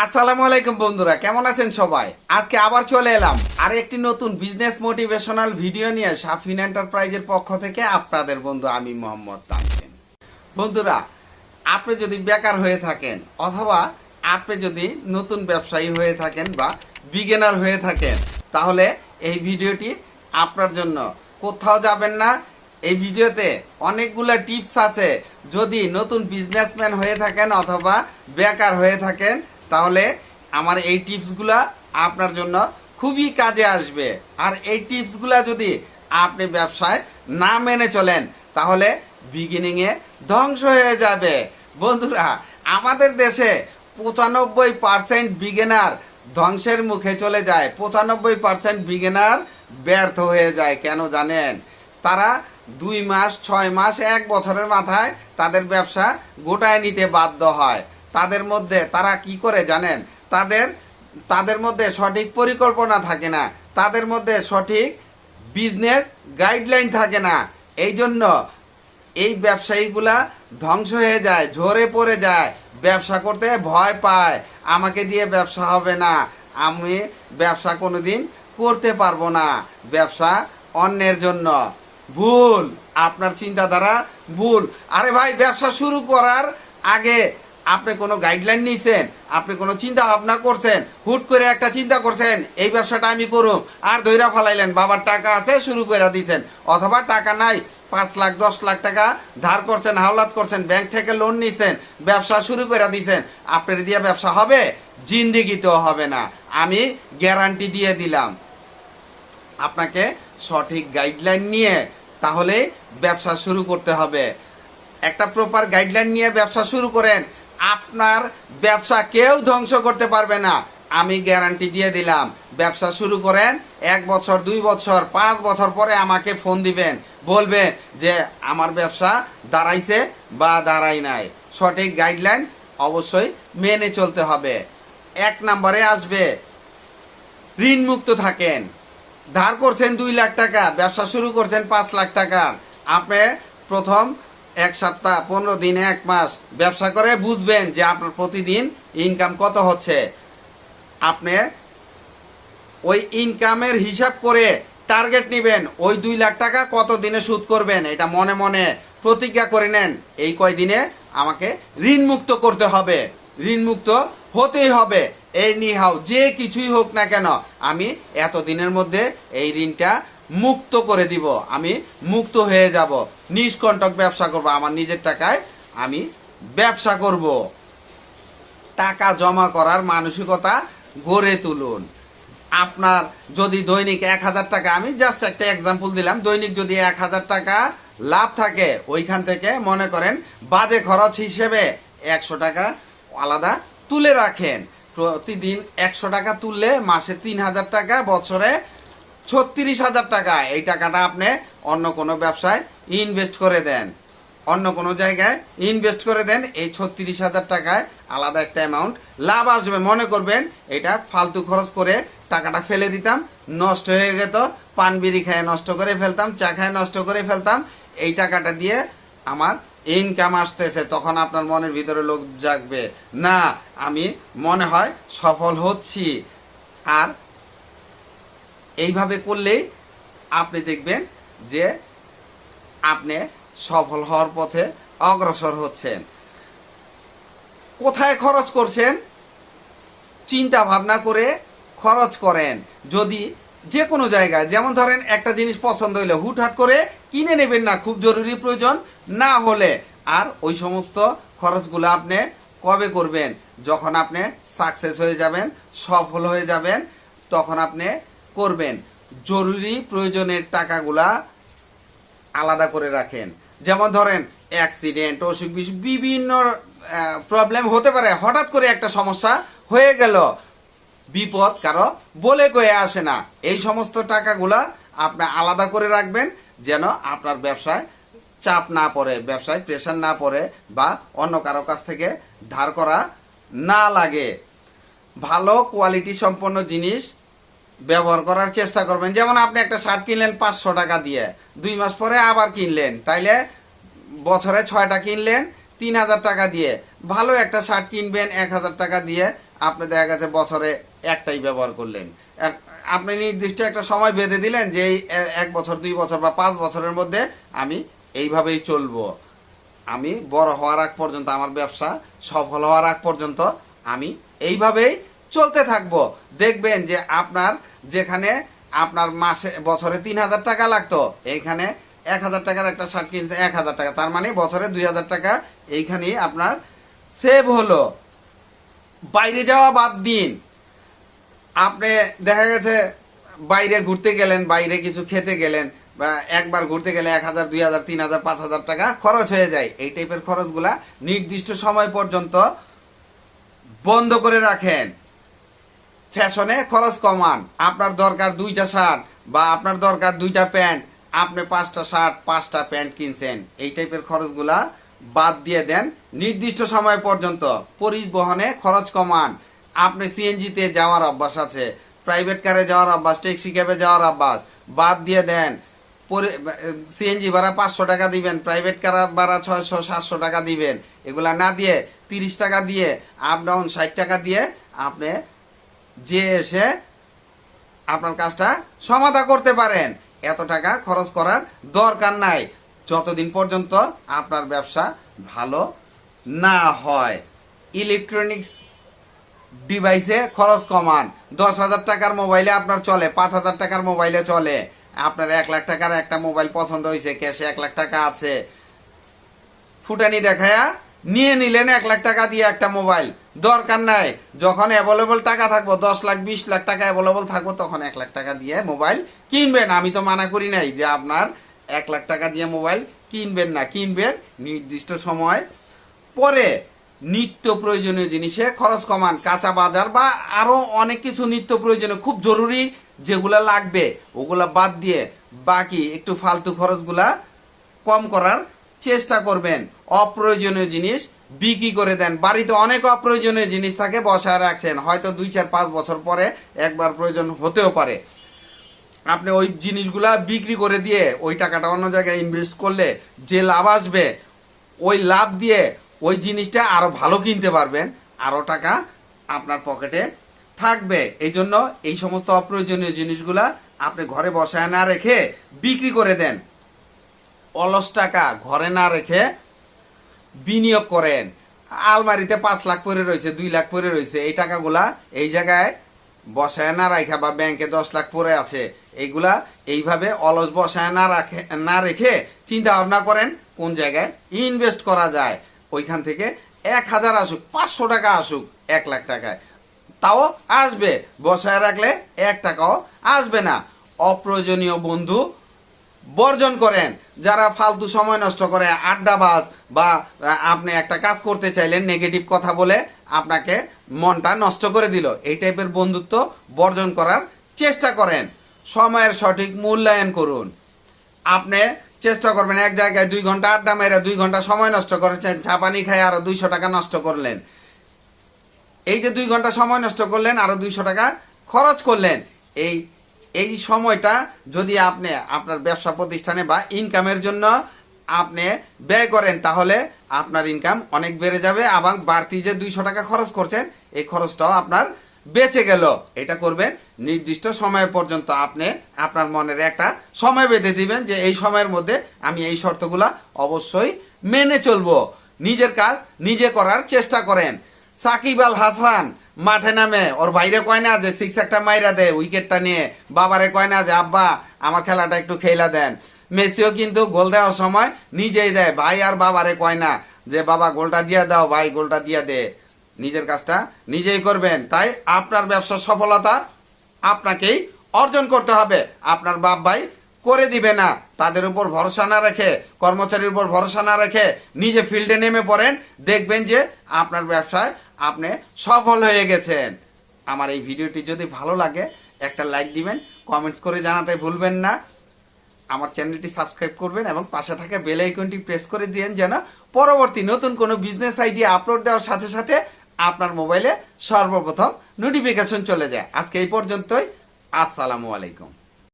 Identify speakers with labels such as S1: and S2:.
S1: আসসালামু আলাইকুম বন্ধুরা, কেমন আছেন সবাই? আজকে আবার চলে এলাম আর একটি নতুন বিজনেস মোটিভেশনাল ভিডিও নিয়ে সাফিন এন্টারপ্রাইজের পক্ষ থেকে আপনাদের বন্ধু আমি মোহাম্মদ তানসিন বন্ধুরা, আপনি যদি বেকার হয়ে থাকেন অথবা আপনি যদি নতুন ব্যবসায়ী হয়ে থাকেন বা বিগিনার হয়ে থাকেন, তাহলে এই ভিডিওটি আপনার জন্য। কোথাও যাবেন না, এই ভিডিওতে অনেকগুলো টিপস আছে। যদি নতুন বিজনেসম্যান হয়ে থাকেন অথবা বেকার হয়ে থাকেন তাহলে আমার এই টিপসগুলো আপনার জন্য খুবই কাজে আসবে। আর এই টিপসগুলো যদি আপনি ব্যবসায় না মেনে চলেন, তাহলে বিগিনিংয়ে ধ্বংস হয়ে যাবে। বন্ধুরা, আমাদের দেশে পঁচানব্বই পার্সেন্ট বিগিনার ধ্বংসের মুখে চলে যায়। পঁচানব্বই পার্সেন্ট বিগিনার ব্যর্থ হয়ে যায়, কেন জানেন? তারা দুই মাস, ছয় মাস, এক বছরের মাথায় তাদের ব্যবসা গোটায় নিতে বাধ্য হয়। তাদের মধ্যে তারা কি করে জানেন? তাদের তাদের মধ্যে সঠিক পরিকল্পনা থাকে না। তাদের মধ্যে সঠিক বিজনেস গাইডলাইন থাকে না। এই জন্য এই ব্যবসায়ীগুলা ধ্বংস হয়ে যায়, ঝরে পড়ে যায়। ব্যবসা করতে ভয় পায়। আমাকে দিয়ে ব্যবসা হবে না। আমি ব্যবসা কোনো দিন করতে পারব না। ব্যবসা অন্যের জন্য। ভুল। আপনার চিন্তাধারা ভুল। আরে ভাই, ব্যবসা শুরু করার আগে আপনি কোনো গাইডলাইন নিয়েছেন আপনি কোনো চিন্তা ভাবনা করছেন, হুট করে একটা চিন্তা করছেন, এই ব্যবসাটা আমি করুম, আর ধৈরা ফালাইলেন, বাবার টাকা আছে, শুরু করে দিয়েছেন অথবা টাকা নাই, পাঁচ লাখ, দশ লাখ টাকা ধার করছেন, হাওলাত করছেন ব্যাংক থেকে লোন নিছেন, ব্যবসা শুরু করে দিয়েছেন আপনার দিয়ে ব্যবসা হবে জিন্দিগিতেও হবে না। আমি গ্যারান্টি দিয়ে দিলাম। আপনাকে সঠিক গাইডলাইন নিয়ে তাহলে ব্যবসা শুরু করতে হবে। একটা প্রপার গাইডলাইন নিয়ে ব্যবসা শুরু করেন আপনার ব্যবসা কেউ ধ্বংস করতে পারবে না। আমি গ্যারান্টি দিয়ে দিলাম। ব্যবসা শুরু করেন, এক বছর, দুই বছর, পাঁচ বছর পরে আমাকে ফোন দিবেন। বলবেন যে, আমার ব্যবসা দাঁড়াইছে বা দাঁড়াই নাই। সঠিক গাইডলাইন অবশ্যই মেনে চলতে হবে। এক নম্বরে আসবে, ঋণমুক্ত থাকেন। ধার করছেন দুই লাখ টাকা, ব্যবসা শুরু করছেন পাঁচ লাখ টাকার আপনি প্রথম এক সপ্তাহ, পনেরো দিন, এক মাস ব্যবসা করে বুঝবেন যে আপনার প্রতিদিন ইনকাম কত হচ্ছে। আপনি ওই ইনকামের হিসাব করে টার্গেট নেবেন, ওই দুই লাখ টাকা কত দিনে সুদ করবেন, এটা মনে মনে প্রতিজ্ঞা করে নেন। এই কয়দিনে আমাকে ঋণ মুক্ত করতে হবে ঋণ মুক্ত হতেই হবে। এই নিহাও যে কিছুই হোক না কেন, আমি এত দিনের মধ্যে এই ঋণটা মুক্ত করে দিব। আমি মুক্ত হয়ে যাব। নিষ্কণ্টক ব্যবসা করব। আমার নিজের টাকায় আমি ব্যবসা করব। টাকা জমা করার মানসিকতা গড়ে তুলুন। আপনার যদি দৈনিক এক হাজার টাকা, আমি জাস্ট একটা এক্সাম্পল দিলাম, দৈনিক যদি এক হাজার টাকা লাভ থাকে, ওইখান থেকে মনে করেন বাজে খরচ হিসেবে একশো টাকা আলাদা তুলে রাখেন। প্রতিদিন একশো টাকা তুললে মাসে তিন হাজার টাকা, বছরে ছত্রিশ হাজার টাকা। এই টাকাটা আপনি অন্য কোনো ব্যবসায় ইনভেস্ট করে দেন। অন্য কোনো জায়গায় ইনভেস্ট করে দেন, এই ছত্রিশ হাজার টাকায় আলাদা একটা অ্যামাউন্ট লাভ আসবে। মনে করবেন, এটা ফালতু খরচ করে টাকাটা ফেলে দিতাম, নষ্ট হয়ে যেত পান বিড়ি খায় নষ্ট করে ফেলতাম, চা খায় নষ্ট করে ফেলতাম, এই টাকাটা দিয়ে আমার ইনকাম আসতেছে। তখন আপনার মনের ভিতরে লোক জাগবে। না, আমি মনে হয় সফল হচ্ছি। আর এইভাবে করলেই আপনি দেখবেন যে আপনি সফল হওয়ার পথে অগ্রসর হচ্ছেন। কোথায় খরচ করছেন? চিন্তা ভাবনা করে খরচ করেন। যদি যে কোনো জায়গায়, যেমন ধরেন একটা জিনিস পছন্দ হইলে হুটহাট করে কিনে নেবেন না, খুব জরুরি প্রয়োজন, না হলে আর ওই সমস্ত খরচগুলো আপনি কবে করবেন? যখন আপনি সাকসেস হয়ে যাবেন, সফল হয়ে যাবেন, তখন আপনি করবেন। জরুরি প্রয়োজনের টাকাগুলা আলাদা করে রাখেন। যেমন ধরেন অ্যাক্সিডেন্ট অসুখ বিসুখ, বিভিন্ন প্রবলেম হতে পারে। হঠাৎ করে একটা সমস্যা হয়ে গেল। বিপদ কারও বলে কয়ে আসে না। এই সমস্ত টাকাগুলা আপনি আলাদা করে রাখবেন যেন আপনার ব্যবসায় চাপ না পড়ে, ব্যবসায় প্রেশার না পড়ে বা অন্য কারও কাছ থেকে ধার করা না লাগে। ভালো কোয়ালিটি সম্পন্ন জিনিস ব্যবহার করার চেষ্টা করবেন। যেমন আপনি একটা শার্ট কিনলেন পাঁচশো টাকা দিয়ে, দুই মাস পরে আবার কিনলেন, তাইলে বছরে ছয়টা কিনলেন, তিন হাজার টাকা দিয়ে। ভালো একটা শার্ট কিনবেন, এক হাজার টাকা দিয়ে, আপনি দেখা গেছে বছরে একটাই ব্যবহার করলেন। আপনি নির্দিষ্ট একটা সময় বেঁধে দিলেন যে এক বছর, দুই বছর বা পাঁচ বছরের মধ্যে আমি এইভাবেই চলবো। আমি বড় হওয়ার আগ পর্যন্ত, আমার ব্যবসা সফল হওয়ার আগ পর্যন্ত আমি এইভাবেই চলতে থাকব। দেখবেন যে আপনার যেখানে আপনার মাসে, বছরে তিন হাজার টাকা লাগতো, এইখানে এক হাজার টাকার একটা শার্ট কিনছে এক হাজার টাকা। তার মানে বছরে দুই হাজার টাকা এইখানেই আপনার সেভ হলো। বাইরে যাওয়া বাদ দিন। আপনি দেখা গেছে বাইরে ঘুরতে গেলেন, বাইরে কিছু খেতে গেলেন, বা একবার ঘুরতে গেলে এক হাজার, দুই হাজার, তিন হাজার, পাঁচ হাজার টাকা খরচ হয়ে যায়। এই টাইপের খরচগুলা নির্দিষ্ট সময় পর্যন্ত বন্ধ করে রাখেন। ফ্যাশনে খরচ কমান। আপনার দরকার দুইটা শার্ট বা আপনার দরকার দুইটা প্যান্ট, আপনি পাঁচটা শার্ট, পাঁচটা প্যান্ট কিনছেন। এই টাইপের খরচগুলা বাদ দিয়ে দেন নির্দিষ্ট সময় পর্যন্ত। পরিবহনে খরচ কমান। আপনি সিএনজিতে যাওয়ার অভ্যাস আছে প্রাইভেট কারে যাওয়ার অভ্যাস ট্যাক্সি ক্যাবে যাওয়ার অভ্যাস, বাদ দিয়ে দেন। সিএনজি ভাড়া পাঁচশো টাকা দিবেন প্রাইভেট কার ভাড়া ছয়শো, সাতশো টাকা দিবেন। এগুলা না দিয়ে তিরিশ টাকা দিয়ে আপ ডাউন ষাট টাকা দিয়ে আপনি যে এসে আপনার কাজটা সমাধা করতে পারেন। এত টাকা খরচ করার দরকার নাই। যতদিন পর্যন্ত আপনার ব্যবসা ভালো না হয় ইলেকট্রনিক্স ডিভাইসে খরচ কমান। দশ হাজার টাকার মোবাইলে আপনার চলে, পাঁচ হাজার টাকার মোবাইলে চলে। আপনার এক লাখ টাকার একটা মোবাইল পছন্দ হয়েছে, ক্যাশে এক লাখ টাকা আছে। ফুটানি দেখায়া নিয়ে নিলেন এক লাখ টাকা দিয়ে একটা মোবাইল দরকার নাই। যখন অ্যাভেলেবল টাকা থাকব, দশ লাখ, বিশ লাখ টাকা অ্যাভেলেবল থাকব, তখন এক লাখ টাকা দিয়ে মোবাইল কিনবেন। আমি তো মানা করি নাই যে আপনার এক লাখ টাকা দিয়ে মোবাইল কিনবেন না। কিনবেন নির্দিষ্ট সময় পরে। নিত্য প্রয়োজনীয় জিনিসে খরচ কমান। কাঁচা বাজার বা আরও অনেক কিছু নিত্য প্রয়োজনীয়, খুব জরুরি যেগুলা লাগবে, ওগুলা বাদ দিয়ে বাকি একটু ফালতু খরচগুলা কম করার চেষ্টা করবেন। অপ্রয়োজনীয় জিনিস বিক্রি করে দেন। বাড়িতে অনেক অপ্রয়োজনীয় জিনিস থাকে, বসায় রাখছেন। হয়তো দুই, চার, পাঁচ বছর পরে একবার প্রয়োজন হতেও পারে। আপনি ওই জিনিসগুলা বিক্রি করে দিয়ে ওই টাকাটা অন্য জায়গায় ইনভেস্ট করলে যে লাভ আসবে, ওই লাভ দিয়ে ওই জিনিসটা আরও ভালো কিনতে পারবেন। আরও টাকা আপনার পকেটে থাকবে। এই জন্য এই সমস্ত অপ্রয়োজনীয় জিনিসগুলা আপনি ঘরে বসায় না রেখে বিক্রি করে দেন। অলস টাকা ঘরে না রেখে বিনিয়োগ করেন। আলমারিতে পাঁচ লাখ পরে রয়েছে, দুই লাখ পরে রয়েছে। এই টাকাগুলা এই জায়গায় বসায় না রাখা বা ব্যাংকে দশ লাখ পরে আছে। এইগুলা এইভাবে অলস বসায় না রাখে, না রেখে চিন্তা ভাবনা করেন কোন জায়গায় ইনভেস্ট করা যায়। ওইখান থেকে এক হাজার আসুক, পাঁচশো টাকা আসুক, এক লাখ টাকায়। তাও আসবে, বসায় রাখলে এক টাকাও আসবে না। অপ্রয়োজনীয় বন্ধু বর্জন করেন। যারা ফালতু সময় নষ্ট করে, আড্ডাবাজ বা আপনি একটা কাজ করতে চাইলেন নেগেটিভ কথা বলে আপনাকে মনটা নষ্ট করে দিল। এই টাইপের বন্ধুত্ব বর্জন করার চেষ্টা করেন। সময়ের সঠিক মূল্যায়ন করুন। আপনি চেষ্টা করবেন এক জায়গায় দুই ঘণ্টা আড্ডা মেরে দুই ঘণ্টা সময় নষ্ট করেছেন চা পানি খাই আরও দুইশো টাকা নষ্ট করলেন। এই যে দুই ঘণ্টা সময় নষ্ট করলেন আরও দুইশো টাকা খরচ করলেন, এই এই সময়টা যদি আপনি আপনার ব্যবসা প্রতিষ্ঠানে বা ইনকামের জন্য আপনি ব্যয় করেন, তাহলে আপনার ইনকাম অনেক বেড়ে যাবে এবং বাড়তি যে দুইশো টাকা খরচ করছেন, এই খরচটাও আপনার বেঁচে গেল। এটা করবেন নির্দিষ্ট সময় পর্যন্ত। আপনি আপনার মনের একটা সময় বেঁধে দিবেন যে এই সময়ের মধ্যে আমি এই শর্তগুলা অবশ্যই মেনে চলবো। নিজের কাজ নিজে করার চেষ্টা করেন। সাকিব আল হাসান মাঠে নামে, ওর বাইরে কয় না যে সিক্স একটা মাইরা দেয় উইকেটটা নিয়ে। বাবারে কয় না যে, আব্বা, আমার খেলাটা একটু খেলা দেন। মেসিও কিন্তু গোল দেওয়ার সময় নিজেই দেয়। ভাই আর বাবারে কয় না যে, বাবা, গোলটা দিয়ে দাও, ভাই, গোলটা দিয়ে দে। নিজের কাজটা নিজেই করবেন। তাই আপনার ব্যবসার সফলতা আপনাকেই অর্জন করতে হবে। আপনার বাপ ভাই করে দিবে না। তাদের উপর ভরসা না রেখে, কর্মচারীর উপর ভরসা না রেখে নিজে ফিল্ডে নেমে পড়েন। দেখবেন যে আপনার ব্যবসায় আপনি সফল হয়ে গেছেন। আমার এই ভিডিওটি যদি ভালো লাগে, একটা লাইক দিবেন কমেন্টস করে জানাতে ভুলবেন না। আমার চ্যানেলটি সাবস্ক্রাইব করবেন এবং পাশে থাকা বেল আইকনটি প্রেস করে দিন যেন পরবর্তী নতুন কোনো বিজনেস আইডিয়া আপলোড দেওয়ার সাথে সাথে আপনার মোবাইলে সর্বপ্রথম নোটিফিকেশন চলে যায়। আজকে এই পর্যন্তই। আসসালামু আলাইকুম।